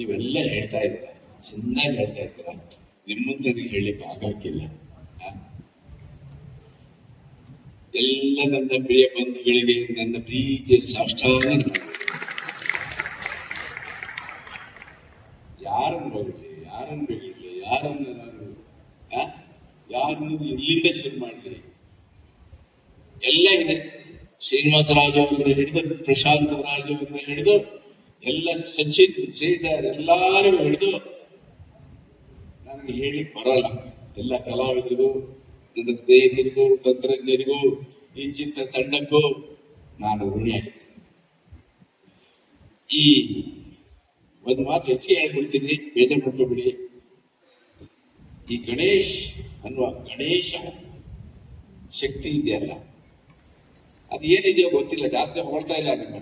ನೀವೆಲ್ಲ ಹೇಳ್ತಾ ಇದ್ದೀರ? ಚೆನ್ನಾಗಿ ಹೇಳ್ತಾ ಇದ್ದೀರ? ನಿಮ್ಮಂತರಿಗೆ ಹೇಳಲಿಕ್ಕೆ ಆಗಕ್ಕಿಲ್ಲ? ಎಲ್ಲ ನನ್ನ ಪ್ರಿಯ ಬಂಧುಗಳಿಗೆ ನನ್ನ ಪ್ರೀತಿಯ ಸಾಷ್ಟಾಂಗ. ಯಾರನ್ನು ಹೊಗಳಿ ಯಾರನ್ನು ಬೆಗಳಿ ಯಾರನ್ನ ನಾನು? ಯಾರನ್ನು ಇಲ್ಲಿಂದ ಶುರು ಮಾಡಲಿ? ಎಲ್ಲ ಇದೆ. ಶ್ರೀನಿವಾಸ ರಾಜ್ ಅವರನ್ನು ಹಿಡಿದು, ಪ್ರಶಾಂತ ರಾಜ್ ಅವರನ್ನು ಹಿಡಿದು ಎಲ್ಲ ಸಚಿನ್ ಜೇದಾರ್ ಎಲ್ಲಾರು ಹಿಡಿದು ನನಗೆ ಹೇಳಿ ಬರಲ್ಲ. ಎಲ್ಲ ಕಲಾವಿದರಿಗೂ, ನನ್ನ ಸ್ನೇಹಿತರಿಗೂ, ತಂತ್ರಜ್ಞರಿಗೂ, ಈ ಚಿತ್ರ ತಂಡಕ್ಕೂ ನಾನು ಋಣಿಯಾಗಿದ್ದೇನೆ. ಈ ಒಂದು ಮಾತು ಹೆಚ್ಚಿಗೆ ಹೇಳ್ಬಿಡ್ತೀನಿ ಬೇಜಾರು ಮಾಡ್ಕೊಬಿಡಿ ಈ ಗಣೇಶ್ ಅನ್ನುವ ಗಣೇಶ ಶಕ್ತಿ ಇದೆಯಲ್ಲ ಅದು ಏನಿದೆಯೋ ಗೊತ್ತಿಲ್ಲ, ಜಾಸ್ತಿ ಹೊಳ್ತಾ ಇಲ್ಲ ನಿಮ್ಮ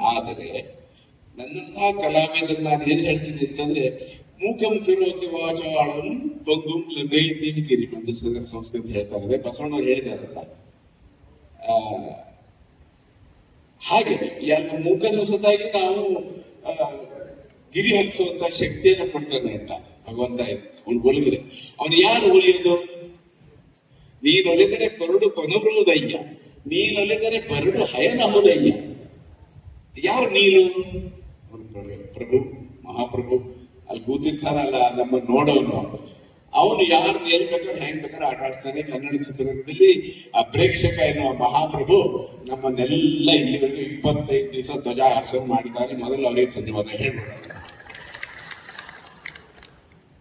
ಆದರೆ ನನ್ನಂತಹ ಕಲಾವಿದನ್ನ ನಾನು ಏನ್ ಹೇಳ್ತೀನಿ ಅಂತಂದ್ರೆ, ಮೂಕಂ ಕಿರೋತಿ ವಾಚಾಳಂ ಪಂಗುಂ ಲಗೈತಿ ಕಿರಿ ಅಂತ ಸಂಸ್ಕೃತ ಹೇಳ್ತಾ ಇದೆ ಬಸವಣ್ಣವ್ರು ಹೇಳಿದಾರಲ್ಲ ಹಾಗೆ ಯಾಕೆ ಮೂಕನ್ನು ಸತಾಗಿ ನಾವು ಗಿರಿ ಹತ್ತಿಸುವಂತ ಶಕ್ತಿಯನ್ನು ಕೊಡ್ತಾನೆ ಅಂತ ಭಗವಂತ ಅವನು ಒಲಿದ್ರೆ. ಅವನು ಯಾರು ಒಲಿಯೋದು? ನೀನೊಲಿದರೆ ಕರುಡು ಕೊನಬರುವುದಯ್ಯ ನೀನೊಲಿದರೆ ಬರಡು ಹಯನಹುದಯ್ಯ. ಯಾರು ನೀನು? ಪ್ರಭು- ಪ್ರಭು ಮಹಾಪ್ರಭು ಅಲ್ಲಿ ಕೂತಿರ್ತಾನಲ್ಲ ನಮ್ಮ ನೋಡೋನು. ಅವನು ಯಾರು ಎಲ್ಲಿ ಬೇಕಾದ್ರೆ ಹೆಂಗ್ ಬೇಕಾದ್ರೆ ಆಟ ಆಡ್ತಾನೆ ಕನ್ನಡ ಚಿತ್ರರಂಗದಲ್ಲಿ ಆ ಪ್ರೇಕ್ಷಕ ಎನ್ನುವ ಮಹಾಪ್ರಭು ನಮ್ಮನ್ನೆಲ್ಲ ಇಲ್ಲಿವರೆಗೂ ಇಪ್ಪತ್ತೈದು ದಿವಸ ಧ್ವಜ ಹಾರಿಸೋದು ಮಾಡಿದ್ದಾರೆ ಮೊದಲು ಅವರಿಗೆ ಧನ್ಯವಾದ ಹೇಳ್ಬೋದು.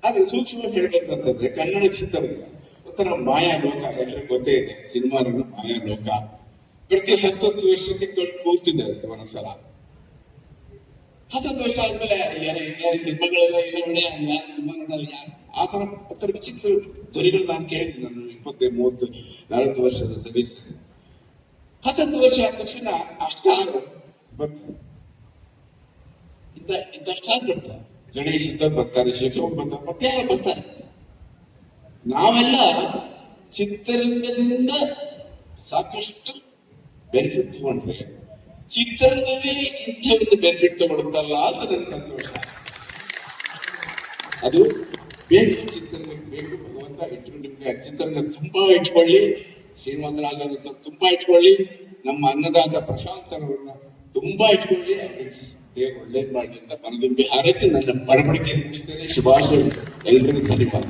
ಆದ್ರೆ ಸೂಕ್ಷ್ಮ ಹೇಳ್ಬೇಕಂತಂದ್ರೆ ಕನ್ನಡ ಚಿತ್ರರಂಗ, ಒಂಥರ ಮಾಯಾ ಲೋಕ ಎಲ್ರಿಗೂ ಗೊತ್ತೇ ಇದೆ. ಸಿನಿಮಾ ರಂಗ ಮಾಯಾ ಲೋಕ ಪ್ರತಿ ಹತ್ತತ್ತು ವರ್ಷಕ್ಕೆ ಕಣ್ ಕೂರ್ತಿದ್ದಾರೆ ಒಂದ್ಸಲ. ಹತ್ತತ್ತು ವರ್ಷ ಆದ್ಮೇಲೆ ಯಾರು ಸಿನಿಮಾಗಳೆಲ್ಲ ಇಲ್ಲ ಬಿಡಿ ಯಾರು ಸಿನಿಮಾ ನೋಡಲ್ಲ ಯಾರು? ಆ ಥರ ಒಂಥರ ವಿಚಿತ್ರ ಧ್ವನಿಗಳು ನಾನು ಕೇಳಿದ್ದೀನಿ ನಾನು ಇಪ್ಪತ್ತೈದು ಮೂವತ್ತು ನಲವತ್ತು ವರ್ಷದ ಸರ್ವಿಸ್ ಹತ್ತತ್ತು ವರ್ಷ ಆದ ತಕ್ಷಣ ಅಷ್ಟಾರು ಬರ್ತಾರೆ. ಇಂಥ ಇದ್ದಷ್ಟಾರು ಬರ್ತಾರೆ. ಗಣೇಶ್ ಬರ್ತಾರೆ, ಶೇಖರ್ ಬರ್ತಾರೆ, ಮತ್ತೆ ಯಾರು ಬರ್ತಾರೆ. ನಾವೆಲ್ಲ ಚಿತ್ರರಂಗದಿಂದ ಸಾಕಷ್ಟು ಬೆನಿಫಿಟ್ ತಗೊಂಡ್ರೆ ಚಿತ್ರರಂಗವೇ ಇಂಥದ್ದು ಬೆನಿಫಿಟ್ ತಗೊಳುತ್ತಲ್ಲ ಅಂತ ನನ್ನ ಸಂತೋಷ. ಅದು ಬೇಕು ಚಿತ್ರರಂಗ ಬೇಕು, ಭಗವಂತ ಇಟ್ಟು ನಿಮ್ಗೆ ಚಿತ್ರರಂಗ ತುಂಬಾ ಇಟ್ಕೊಳ್ಳಿ ಶ್ರೀನಿವಾಸರಾಜ ತುಂಬಾ ಇಟ್ಕೊಳ್ಳಿ, ನಮ್ಮ ಅನ್ನದಾತ ಪ್ರಶಾಂತ್ ಅವರನ್ನ ತುಂಬಾ ಇಟ್ಕೊಳ್ಳಿ ದೇವರು ಒಳ್ಳೇದ್ ಮಾಡಲಿ ಅಂತ ಮನದುಂಬಿ ಹಾರೈಸಿ ನನ್ನ ಬಡಬಡಿಕೆ ಮುಗಿಸ್ತೇನೆ. ಶುಭಾಶಯ ಎಲ್ರಿಗೂ ಧನ್ಯವಾದ.